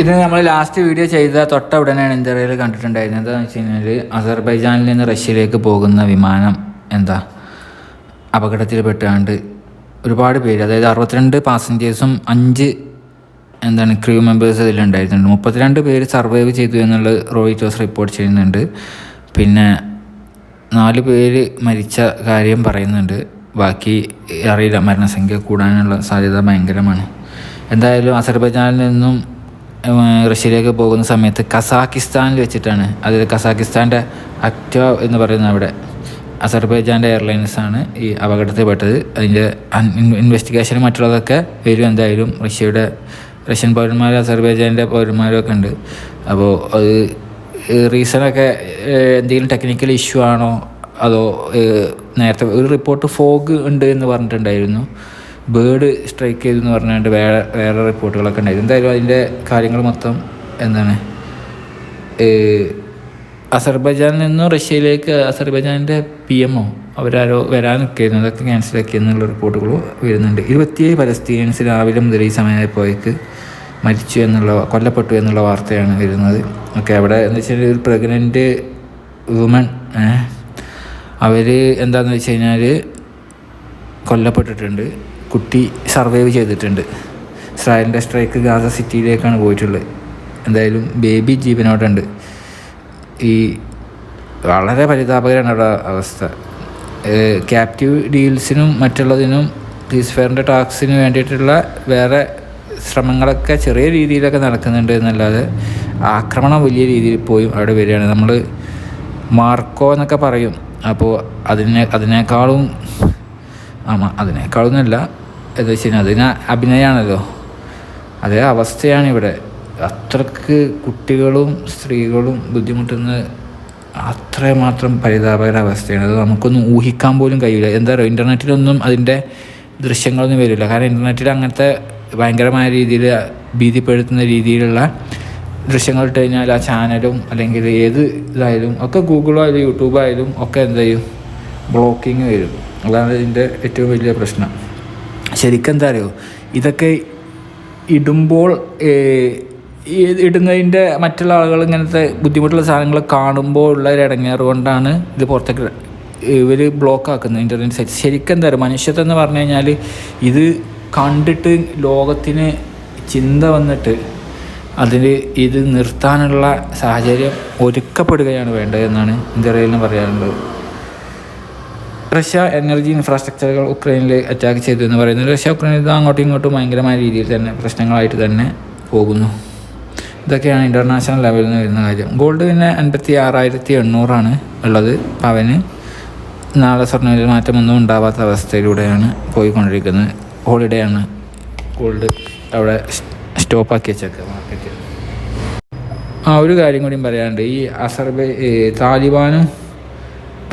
ഇത് നമ്മൾ last video ചെയ്ത തൊട്ട ഉടനെയാണ് ഇന്ത്യയിൽ കണ്ടിട്ടുണ്ടായിരുന്നത്. എന്താണെന്ന് വെച്ച് കഴിഞ്ഞാൽ അസർബൈജാനിൽ നിന്ന് റഷ്യയിലേക്ക് പോകുന്ന വിമാനം എന്താ? അപകടത്തിൽ അപകടത്തിൽപ്പെട്ടാണ്ട് ഒരുപാട് പേര് അതായത് അറുപത്തിരണ്ട് പാസഞ്ചേഴ്സും അഞ്ച് എന്താണ് ക്രൂ മെമ്പേഴ്സ് ഇതിലുണ്ടായിരുന്നുണ്ട് മുപ്പത്തിരണ്ട് പേര് സർവൈവ് ചെയ്തു എന്നുള്ളത് റോയിറ്റോസ് റിപ്പോർട്ട് ചെയ്യുന്നുണ്ട്. പിന്നെ നാല് പേര് മരിച്ച കാര്യം പറയുന്നുണ്ട്. ബാക്കി അറിയില്ല മരണസംഖ്യ കൂടാനുള്ള സാധ്യത ഭയങ്കരമാണ്. എന്തായാലും അസർബൈജാനിൽ നിന്നും റഷ്യയിലേക്ക് പോകുന്ന സമയത്ത് കസാക്കിസ്ഥാനിൽ വെച്ചിട്ടാണ്. അതിൽ കസാക്കിസ്ഥാന്റെ അക്റ്റ എന്ന് പറയുന്ന അവിടെ അസർബൈജാന്റെ എയർലൈൻസാണ് ഈ അപകടത്തിൽപ്പെട്ടത്. അതിന്റെ ഇൻവെസ്റ്റിഗേഷനും മറ്റുള്ളതൊക്കെ വരും എന്തായാലും. റഷ്യയുടെ റഷ്യൻ പൗരന്മാരും അസർബൈജാന്റെ പൗരന്മാരും ഒക്കെ ഉണ്ട്. അപ്പോൾ അത് റീസണൊക്കെ എന്തെങ്കിലും ടെക്നിക്കൽ ഇഷ്യൂ ആണോ? അതോ നേരത്തെ ഒരു റിപ്പോർട്ട് ഫോഗ് ഉണ്ട് എന്ന് പറഞ്ഞിട്ടുണ്ടായിരുന്നു. ബേർഡ് സ്ട്രൈക്ക് ചെയ്തു എന്ന് പറഞ്ഞുകൊണ്ട് വേറെ വേറെ റിപ്പോർട്ടുകളൊക്കെ ഉണ്ടായിരുന്നു എന്തായാലും അതിന്റെ കാര്യങ്ങൾ മൊത്തം എന്താണ്? അസർബജാനിൽ നിന്നും റഷ്യയിലേക്ക് അസർബൈജാനിന്റെ പി എമ്മോ അവരാരോ വരാൻ നിൽക്കുന്നു അതൊക്കെ ക്യാൻസലാക്കി എന്നുള്ള റിപ്പോർട്ടുകൾ വരുന്നുണ്ട്. ഇരുപത്തിയേഴ് പലസ്തീനിയൻസ് രാവിലെ മുതൽ ഈ സമയമായപ്പോഴേക്ക് മരിച്ചു എന്നുള്ള കൊല്ലപ്പെട്ടു എന്നുള്ള വാർത്തയാണ് വരുന്നത്. ഓക്കെ അവിടെ എന്ന് വെച്ചാൽ ഒരു പ്രഗ്നന്റ് വുമൺ അവർ എന്താണെന്ന് വെച്ച് കഴിഞ്ഞാൽ കൊല്ലപ്പെട്ടിട്ടുണ്ട്. കുട്ടി സർവൈവ് ചെയ്തിട്ടുണ്ട്. ഇസ്രായേലിന്റെ സ്ട്രൈക്ക് ഗാസ സിറ്റിയിലേക്കാണ് പോയിട്ടുള്ളത്. എന്തായാലും ബേബി ജീവനോടുണ്ട്. ഈ വളരെ പരിതാപകരമാണ് അവിടെ അവസ്ഥ. ക്യാപ്റ്റീവ് ഡീൽസിനും മറ്റുള്ളതിനും ഫെയറിന്റെ ടാക്സിന് വേണ്ടിയിട്ടുള്ള വേറെ ശ്രമങ്ങളൊക്കെ ചെറിയ രീതിയിലൊക്കെ നടക്കുന്നുണ്ട് എന്നല്ലാതെ ആക്രമണം വലിയ രീതിയിൽ പോയി അവിടെ വരികയാണ്. നമ്മൾ മാർക്കോ എന്നൊക്കെ പറയും. അപ്പോൾ അതിനെ അതിനേക്കാളും ആ അതിനേക്കാളൊന്നുമല്ല എന്താ വെച്ച് കഴിഞ്ഞാൽ അതിന് അഭിനയമാണല്ലോ അതേ അവസ്ഥയാണ് ഇവിടെ. അത്രയ്ക്ക് കുട്ടികളും സ്ത്രീകളും ബുദ്ധിമുട്ടുന്ന അത്രമാത്രം പരിതാപകര അവസ്ഥയാണ്. അത് നമുക്കൊന്നും ഊഹിക്കാൻ പോലും കഴിയില്ല. എന്താ പറയുക ഇന്റർനെറ്റിലൊന്നും അതിന്റെ ദൃശ്യങ്ങളൊന്നും വരില്ല. കാരണം ഇന്റർനെറ്റിൽ അങ്ങനത്തെ ഭയങ്കരമായ രീതിയിൽ ഭീതിപ്പെടുത്തുന്ന രീതിയിലുള്ള ദൃശ്യങ്ങൾ ഇട്ട് കഴിഞ്ഞാൽ ആ ചാനലും അല്ലെങ്കിൽ ഏത് ഇതായാലും ഒക്കെ ഗൂഗിളോ യൂട്യൂബായാലും ഒക്കെ എന്ത് ചെയ്യും? ബ്ലോക്കിങ് വരും. അതാണ് ഇതിന്റെ ഏറ്റവും വലിയ പ്രശ്നം. ശരിക്കും എന്താ അറിയോ? ഇതൊക്കെ ഇടുമ്പോൾ ഇടുന്നതിന്റെ മറ്റുള്ള ആളുകൾ ഇങ്ങനത്തെ ബുദ്ധിമുട്ടുള്ള സാധനങ്ങൾ കാണുമ്പോൾ ഉള്ള ഒരു ഇടങ്ങേറ് കൊണ്ടാണ് ഇത് പുറത്തേക്ക് ഇവർ ബ്ലോക്ക് ആക്കുന്നത് ഇന്റർനെറ്റ് സൈറ്റ് ശരിക്കും എന്താ പറയുക മനുഷ്യത്വം എന്ന് പറഞ്ഞു കഴിഞ്ഞാൽ ഇത് കണ്ടിട്ട് ലോകത്തിന് ചിന്ത വന്നിട്ട് അതിൽ ഇത് നിർത്താനുള്ള സാഹചര്യം ഒരുക്കപ്പെടുകയാണ് വേണ്ടത് എന്നാണ് ഇന്ത്യയിൽ പറയാനുള്ളത് റഷ്യ എനർജി ഇൻഫ്രാസ്ട്രക്ചറുകൾ ഉക്രൈനിൽ അറ്റാക്ക് ചെയ്തു എന്ന് പറയുന്നത് റഷ്യ ഇത് അങ്ങോട്ടും ഇങ്ങോട്ടും ഭയങ്കരമായ രീതിയിൽ തന്നെ പ്രശ്നങ്ങളായിട്ട് തന്നെ പോകുന്നു. ഇതൊക്കെയാണ് ഇന്റർനാഷണൽ ലെവലിൽ നിന്ന് വരുന്ന കാര്യം. ഗോൾഡ് പിന്നെ അൻപത്തി ആറായിരത്തി എണ്ണൂറാണ് ഉള്ളത് അവന് നാളെ സ്വർണവില മാറ്റമൊന്നും ഉണ്ടാവാത്ത അവസ്ഥയിലൂടെയാണ് പോയിക്കൊണ്ടിരിക്കുന്നത്. ഹോളിഡേ ആണ് ഗോൾഡ് അവിടെ സ്റ്റോപ്പാക്കി വെച്ചേക്കുക മാർക്കറ്റ് ആ ഒരു കാര്യം കൂടിയും പറയാനുണ്ട്. ഈ അസർബൈ താലിബാനും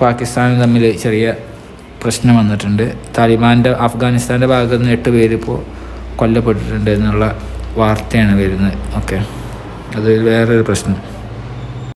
പാകിസ്ഥാനും തമ്മിൽ ചെറിയ പ്രശ്നം വന്നിട്ടുണ്ട്. താലിബാന്റെ അഫ്ഗാനിസ്ഥാന്റെ ഭാഗത്ത് നിന്ന് എട്ട് പേരിപ്പോൾ കൊല്ലപ്പെട്ടിട്ടുണ്ട് എന്നുള്ള വാർത്തയാണ് വരുന്നത്. ഓക്കെ. അത് വേറൊരു പ്രശ്നം.